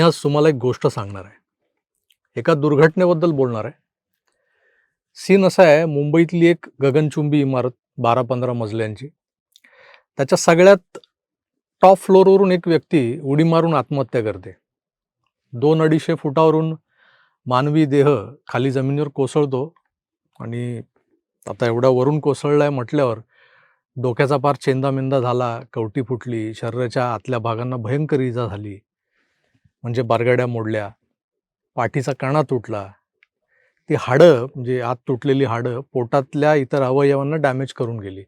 मी आज तुम्हाला एक गोष्ट सांगणार आहे. एका दुर्घटनेबद्दल बोलणार आहे. सीन असा आहे मुंबईतली एक गगनचुंबी इमारत बारा पंधरा मजल्यांची. त्याच्या सगळ्यात टॉप फ्लोअरवरून एक व्यक्ती उडी मारून आत्महत्या करते. दोन अडीचशे फुटावरून मानवी देह खाली जमिनीवर कोसळतो आणि आता एवढा वरून कोसळला आहे म्हटल्यावर डोक्याचा पार चेंदामेंदा झाला कवटी फुटली शरीराच्या आतल्या भागांना भयंकर इजा झाली. म्हणजे बारगाड्या मोडल्या पाठीचा कणा तुटला. ती हाडं म्हणजे आत तुटलेली हाडं पोटातल्या इतर अवयवांना डॅमेज करून गेली.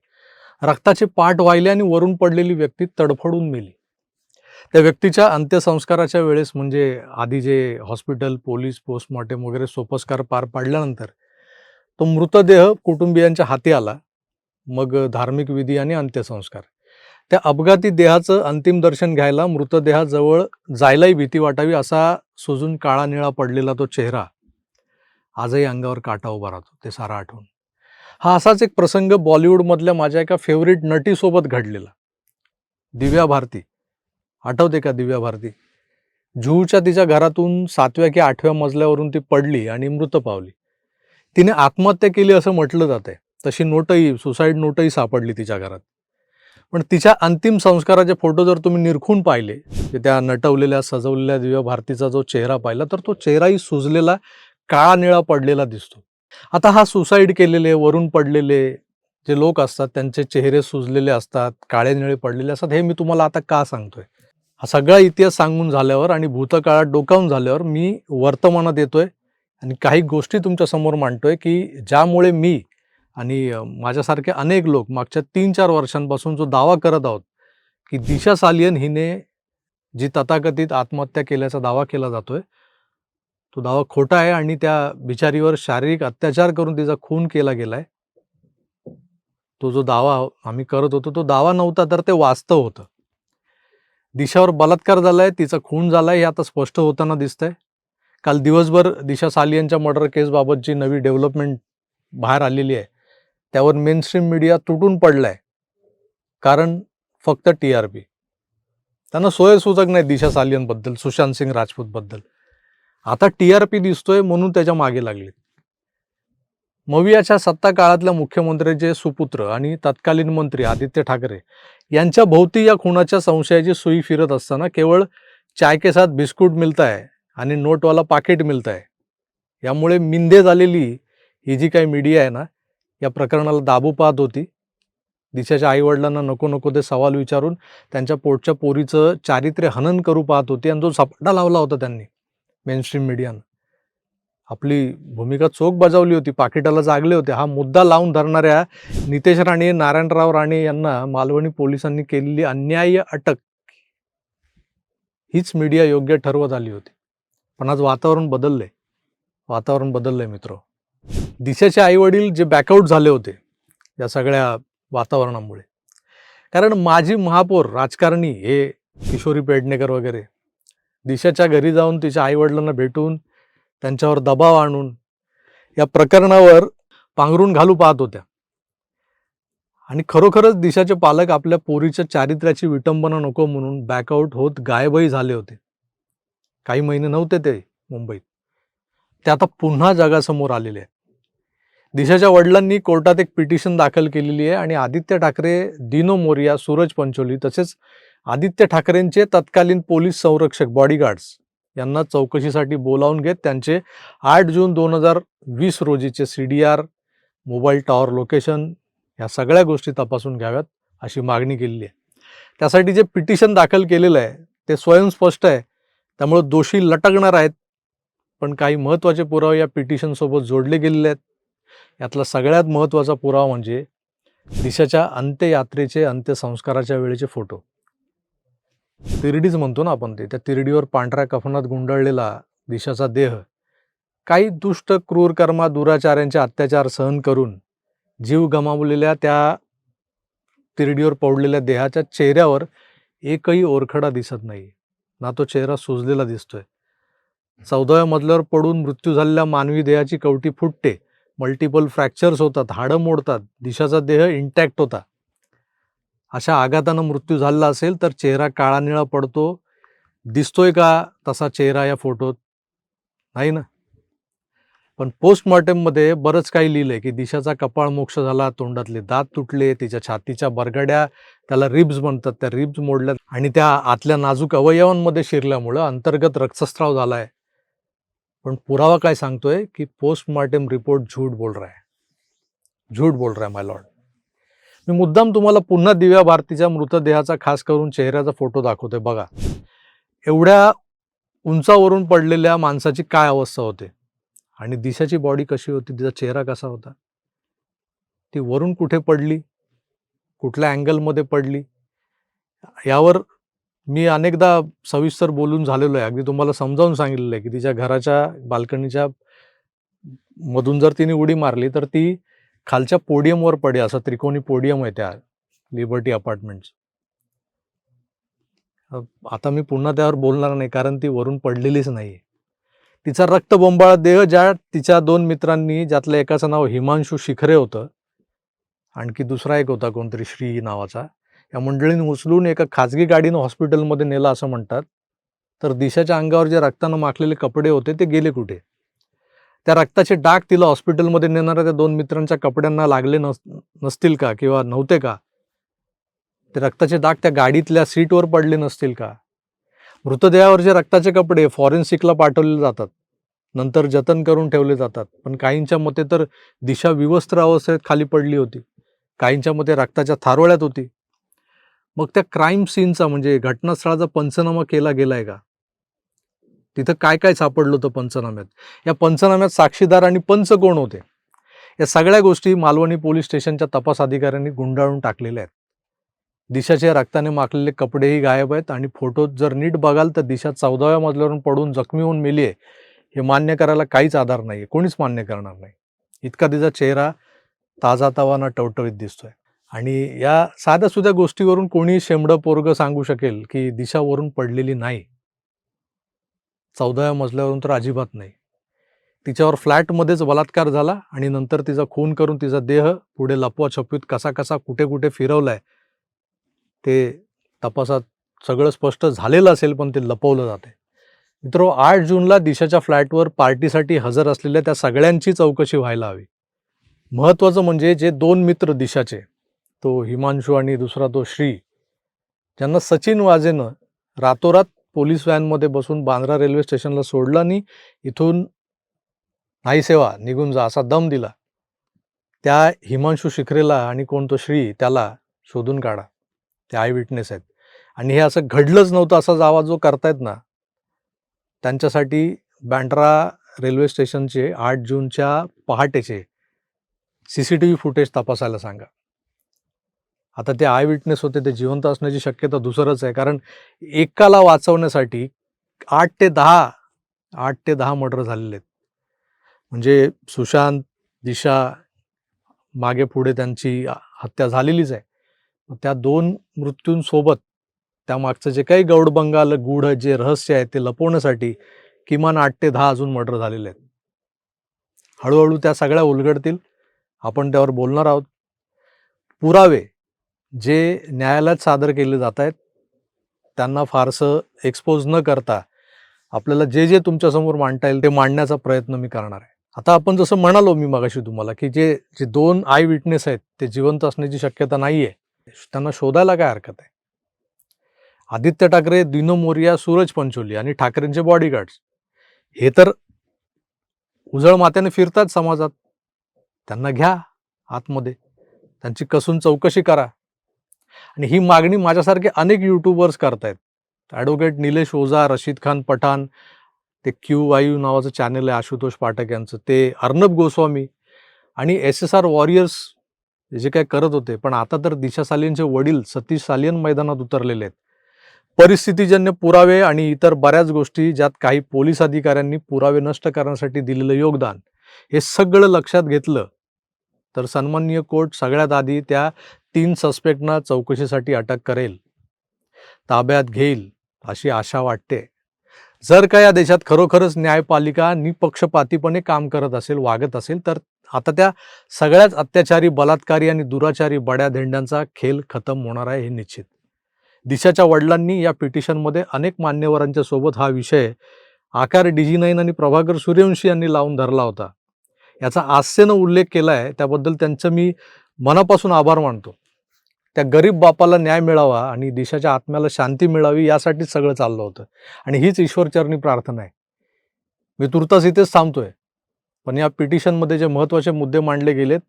रक्ताचे पाठ वाहिले आणि वरून पडलेली व्यक्ती तडफडून मेली. त्या व्यक्तीच्या अंत्यसंस्काराच्या वेळेस म्हणजे आधी जे हॉस्पिटल पोलीस पोस्टमॉर्टेम वगैरे सोपस्कार पार पाडल्यानंतर तो मृतदेह कुटुंबियांच्या हाती आला. मग धार्मिक विधी आणि अंत्यसंस्कार. त्या अपघाती देहाचं अंतिम दर्शन घ्यायला मृतदेहाजवळ जायलाही भीती वाटावी असा सुजून काळा निळा पडलेला तो चेहरा आजही अंगावर काटा उभा राहतो ते सारा आठवून. हा असाच एक प्रसंग बॉलिवूडमधल्या माझ्या एका फेवरेट नटीसोबत घडलेला. दिव्या भारती. आठवते का दिव्या भारती? जुहूच्या तिच्या घरातून सातव्या की आठव्या मजल्यावरून ती पडली आणि मृत पावली. तिने आत्महत्या केली असं म्हटलं जाते तशी नोटही सुसाईड नोटही सापडली तिच्या घरात. पण तिच्या अंतिम संस्काराचे फोटो जर तुम्ही निरखून पाहिले त्या नटवलेल्या सजवलेल्या दिव्या भारतीचा जो चेहरा पाहिला तर तो चेहराही सुजलेला काळा निळा पडलेला दिसतो. आता हा सुसाईड केलेले वरून पडलेले जे लोक असतात त्यांचे चेहरे सुजलेले असतात काळे निळे पडलेले असतात हे मी तुम्हाला आता का सांगतोय? हा सगळा इतिहास सांगून झाल्यावर आणि भूतकाळात डोकावून झाल्यावर मी वर्तमानात येतोय आणि काही गोष्टी तुमच्यासमोर मांडतोय की ज्यामुळे मी आणि माझ्यासारखे अनेक लोक मागच्या तीन चार वर्षांपासून जो दावा करत आहोत की दिशा सालियन हिने जी तथाकथित आत्महत्या केल्याचा दावा केला जातोय तो दावा खोटा आहे आणि त्या बिचारीवर शारीरिक अत्याचार करून तिचा खून केला गेलाय. तो जो दावा आम्ही करत होतो तो दावा नव्हता तर ते वास्तव होतं. दिशावर बलात्कार झालाय तिचा खून झालाय हे आता स्पष्ट होताना दिसतंय. काल दिवसभर दिशा सालियनच्या मर्डर केसबाबत जी नवी डेव्हलपमेंट बाहेर आलेली आहे. त्यावर मेनस्ट्रीम मीडिया तुटून पडलाय. कारण फक्त टी आर पी त्यांना सोयसूचक नाही दिशा सालियनबद्दल सुशांत सिंग राजपूतबद्दल आता टी आर पी दिसतोय म्हणून त्याच्यामागे लागले मवियाच्या सत्ता काळातल्या मुख्यमंत्र्याचे सुपुत्र आणि तत्कालीन मंत्री आदित्य ठाकरे यांच्या भोवती या खुनाच्या संशयाची सुई फिरत असताना केवळ चाय के साथ बिस्कुट मिळताय आणि नोटवाला पाकिट मिळताय. यामुळे मिंदे झालेली ही जी काही मीडिया आहे ना या प्रकरणाला दाबू पाहत होती. दिशाच्या आईवडिलांना नको नको ते सवाल विचारून त्यांच्या पोटच्या पोरीचं चारित्र्य हनन करू पाहत होती आणि जो सपाटा लावला होता त्यांनी मेनस्ट्रीम मीडियानं आपली भूमिका चोख बजावली होती पाकिटाला जागले होते. हा मुद्दा लावून धरणाऱ्या नितेश राणे नारायणराव राणे यांना मालवणी पोलिसांनी केलेली अन्याय्य अटक हीच मीडिया योग्य ठरवत आली होती. पण आज वातावरण बदललंय. वातावरण बदललंय मित्र. दिशाचे आईवडील जे बॅकआउट झाले होते या सगळ्या वातावरणामुळे. कारण माजी महापौर राजकारणी हे किशोरी पेडणेकर वगैरे दिशाच्या घरी जाऊन तिच्या आईवडिलांना भेटून त्यांच्यावर दबाव आणून या प्रकरणावर पांघरून घालू पाहत होत्या. आणि खरोखरच दिशाचे पालक आपल्या पोरीच्या चारित्र्याची विटंबना नको म्हणून बॅकआउट होत गायबही झाले होते. काही महिने नव्हते ते मुंबईत. ते आता पुन्हा जगासमोर आलेले आहेत. दिशाच्या वडिलांनी कोर्टात एक पिटिशन दाखल केलेली आहे आणि आदित्य ठाकरे दिनो मोरिया सूरज पंचोली तसेच आदित्य ठाकरेंचे तत्कालीन पोलीस संरक्षक बॉडीगार्ड्स यांना चौकशीसाठी बोलावून घेत त्यांचे आठ जून दोन हजार वीस रोजीचे C D R mobile tower location ह्या सगळ्या गोष्टी तपासून घ्याव्यात अशी मागणी केलेली आहे. त्यासाठी जे पिटिशन दाखल केलेलं आहे ते स्वयंस्पष्ट आहे. त्यामुळे दोषी लटकणार आहेत पण काही महत्त्वाचे पुरावे या पिटिशनसोबत जोडले गेलेले आहेत. यातला सगळ्यात महत्त्वाचा पुरावा म्हणजे दिशाच्या अंत्ययात्रेचे अंत्यसंस्काराच्या वेळेचे फोटो. तिरडीच म्हणतो ना आपण ते त्या तिरडीवर पांढऱ्या कफनात गुंडळलेला दिशाचा देह. काही दुष्ट क्रूर कर्मा दुराचार्यांचे अत्याचार सहन करून जीव गमावलेल्या त्या तिरडीवर पडलेल्या देहाच्या चेहऱ्यावर एकही ओरखडा दिसत नाही. ना तो चेहरा सुजलेला दिसतोय. चौदाव्या मजल्यावर पडून मृत्यू झालेल्या मानवी देहाची कवटी फुटते. मल्टिपल फ्रॅक्चर्स होतात हाडं मोडतात दिशाचा देह इंटॅक्ट होता. अशा आघातानं मृत्यू झालेला असेल तर चेहरा काळा निळा पडतो. दिसतोय का तसा चेहरा या फोटोत नाही ना? पण पोस्टमॉर्टममध्ये बरंच काही लिहिलंय की दिशाचा कपाळ मोक्ष झाला तोंडातले दात तुटले तिच्या छातीच्या बरगड्या त्याला रिब्स म्हणतात. त्या रिब्स मोडल्या आणि त्या आतल्या नाजूक अवयवांमध्ये शिरल्यामुळं अंतर्गत रक्तस्राव झालाय. पण पुरावा काय सांगतोय की पोस्टमॉर्टम रिपोर्ट झूट बोल रहा है. झूट बोल रहा है माय लॉर्ड मी मुद्दाम तुम्हाला पुन्हा दिव्या भारतीच्या मृतदेहाचा खास करून चेहऱ्याचा फोटो दाखवतोय. बघा एवढ्या उंचावरून पडलेल्या माणसाची काय अवस्था होते? आणि दिशाची बॉडी कशी होती? तिचा चेहरा कसा होता? ती वरून कुठे पडली? कुठल्या अँगलमध्ये पडली? यावर मी अनेकदा सविस्तर बोलून झालेलो आहे. अगदी तुम्हाला समजावून सांगितलेलं आहे की तिच्या घराच्या बाल्कनीच्या मधून जर तिने उडी मारली तर ती खालच्या पोडियमवर पडे असं त्रिकोणी पोडियम आहे त्या लिबर्टी अपार्टमेंट आता मी पुन्हा त्यावर बोलणार नाही कारण ती वरून पडलेलीच नाही तिचा रक्तबोंबाळ देह ज्या तिच्या दोन मित्रांनी ज्यातलं एकाचं नाव हिमांशू शिखरे होतं आणखी दुसरा एक होता कोणतरी श्री नावाचा या मंडळीने उचलून एका खाजगी गाडीनं हॉस्पिटलमध्ये नेलं असं म्हणतात. तर दिशाच्या अंगावर जे रक्तानं माखलेले कपडे होते ते गेले कुठे? त्या रक्ताचे डाग तिला हॉस्पिटलमध्ये नेणाऱ्या त्या दोन मित्रांच्या कपड्यांना लागले नस नसतील का किंवा नव्हते का? ते रक्ताचे डाग त्या गाडीतल्या सीटवर पडले नसतील का? मृतदेहावर जे रक्ताचे कपडे फॉरेन्सिकला पाठवले जातात. नंतर जतन करून ठेवले जातात. पण काहींच्या मते तर दिशा विवस्त्र अवस्थेत खाली पडली होती. काहींच्या मते रक्ताच्या थारोळ्यात होती. मग त्या क्राईम सीनचा म्हणजे घटनास्थळाचा पंचनामा केला गेलाय का? तिथं काय काय सापडलं होतं पंचनाम्यात? या पंचनाम्यात साक्षीदार आणि पंच कोण होते? या सगळ्या गोष्टी मालवणी पोलीस स्टेशनच्या तपास अधिकाऱ्यांनी गुंडाळून टाकलेल्या आहेत. दिशाच्या रक्ताने माखलेले कपडेही गायब आहेत आणि फोटोत जर नीट बघाल तर दिशा चौदाव्या मजल्यावरून पडून जखमी होऊन मेली आहे. हे मान्य करायला काहीच आधार नाही कोणीच मान्य करणार नाही. इतका तिचा चेहरा ताजा तवाना टवटवीत दिसतोय. आणि या साध्या सुध्या गोष्टीवरून कोणी शेंबडं पोरग सांगू शकेल की दिशावरून पडलेली नाही. चौदाव्या मजल्यावरून तर अजिबात नाही. तिच्यावर फ्लॅटमध्येच बलात्कार झाला आणि नंतर तिचा खून करून तिचा देह पुढे लपवा छपवीत कसा कसा कुठे कुठे फिरवलाय ते तपासात सगळं स्पष्ट झालेलं असेल पण ते लपवलं जाते मित्र आठ जूनला दिशाच्या फ्लॅटवर पार्टीसाठी हजर असलेल्या त्या सगळ्यांची चौकशी व्हायला हवी. महत्त्वाचं म्हणजे जे दोन मित्र दिशाचे तो हिमांशू आणि दुसरा तो श्री. ज्यांना सचिन वाजेनं रातोरात पोलीस व्हॅनमध्ये बसून बांद्रा रेल्वे स्टेशनला सोडलं आणि इथून नाही सेवा निघून जा असा दम दिला. त्या हिमांशू शिखरेला आणि कोण तो श्री त्याला शोधून काढा. ते आय विटनेस आहेत. आणि हे असं घडलंच नव्हतं असा आवाज जो करतायत ना. त्यांच्यासाठी बँड्रा रेल्वे स्टेशनचे आठ जूनच्या पहाटेचे C C T V footage तपासायला सांगा. आता ते आय विटनेस होते ते जिवंत असण्याची शक्यता दुसरंच आहे. कारण एकाला वाचवण्यासाठी आठ ते दहा आठ ते दहा मर्डर झालेले आहेत. म्हणजे सुशांत दिशा मागे पुढे त्यांची हत्या झालेलीच आहे. त्या दोन मृत्यूंसोबत त्यामागचं जे काही गौडबंगाल गूढ जे रहस्य आहे ते लपवण्यासाठी किमान आठ ते दहा अजून मर्डर झालेले आहेत. हळूहळू त्या सगळ्या उलगडतील. आपण त्यावर बोलणार आहोत. पुरावे. जे न्यायालयात सादर केले जात आहेत त्यांना फारसं एक्सपोज न करता आपल्याला जे जे तुमच्यासमोर मांडता येईल ते मांडण्याचा प्रयत्न मी करणार आहे. आता आपण जसं म्हणालो मी मागाशी तुम्हाला की जे जे दोन आय विटनेस आहेत ते जिवंत असण्याची शक्यता नाही आहे त्यांना शोधायला काय हरकत आहे? आदित्य ठाकरे दिनो मोरिया सूरज पंचोली आणि ठाकरेंचे बॉडीगार्ड्स हे तर उजळ मात्याने फिरतात समाजात. त्यांना घ्या आतमध्ये. त्यांची कसून चौकशी करा. आणि ही मागणी माझ्यासारखे अनेक युट्यूबर्स करतायत. ॲडव्होकेट निलेश ओझा रशीद खान पठाण ते क्यू वायू नावाचं चॅनल आहे आशुतोष पाठक यांचं ते अर्णब गोस्वामी आणि एस एस आर वॉरियर्स जे काय करत होते पण आता तर दिशा सालियनचे वडील सतीश सालियन मैदानात उतरलेले आहेत. परिस्थितीजन्य पुरावे आणि इतर बऱ्याच गोष्टी ज्यात काही पोलीस अधिकाऱ्यांनी पुरावे नष्ट करण्यासाठी दिलेलं योगदान हे सगळं लक्षात घेतलं तर सन्माननीय कोर्ट सगळ्यात आधी त्या तीन सस्पेक्टना चौकशीसाठी अटक करेल. ताब्यात घेईल अशी आशा वाटते. जर का या देशात खरोखरच न्यायपालिका निपक्षपातीपणे काम करत असेल वागत असेल तर आता त्या सगळ्याच अत्याचारी बलात्कारी आणि दुराचारी बड्या धेंड्यांचा खेळ खतम होणार आहे हे निश्चित. दिशाच्या वडिलांनी या पिटिशनमध्ये अनेक मान्यवरांच्या सोबत हा विषय आकार डिजिनाईन आणि प्रभाकर सूर्यवंशी यांनी लावून धरला होता. याचा हास्यानं उल्लेख केला आहे त्याबद्दल त्यांचं मी मनापासून आभार मानतो. त्या गरीब बापाला न्याय मिळावा आणि देशाच्या आत्म्याला शांती मिळावी यासाठी सगळं चाललं होतं. आणि हीच ईश्वरचरणी प्रार्थना आहे. मी तुर्तास इथेच थांबतोय. पण या पिटिशनमध्ये जे महत्त्वाचे मुद्दे मांडले गेलेत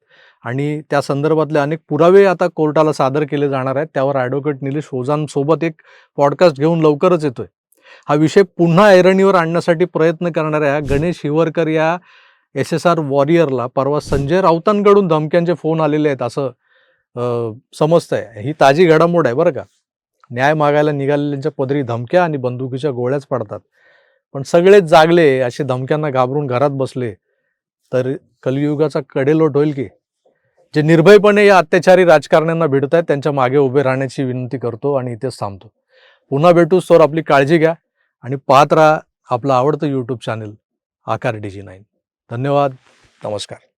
आणि त्या संदर्भातले अनेक पुरावे आता कोर्टाला सादर केले जाणार आहेत त्यावर ॲडव्होकेट निलेश ओझांसोबत एक पॉडकास्ट घेऊन लवकरच येतोय. हा विषय पुन्हा ऐरणीवर आणण्यासाठी प्रयत्न करणाऱ्या गणेश हिवरकर या एस एस आर वॉरियरला परवा संजय राऊतांकडून धमक्यांचे फोन आलेले आहेत असं समजतंय. ही ताजी घडामोड आहे बरं का. न्याय मागायला निघालेल्यांच्या पदरी धमक्या आणि बंदुकीच्या गोळ्याच पडतात. पण सगळेच जागले असे धमक्यांना घाबरून घरात बसले तर कलियुगाचा कडेलोट होईल की? जे निर्भयपणे या अत्याचारी राजकारण्यांना भिडत आहेत त्यांच्या मागे उभे राहण्याची विनंती करतो आणि इथेच थांबतो. पुन्हा भेटू. सर आपली काळजी घ्या आणि पाहत राहा आपलं आवडतं YouTube channel Aakar D G nine धन्यवाद. नमस्कार.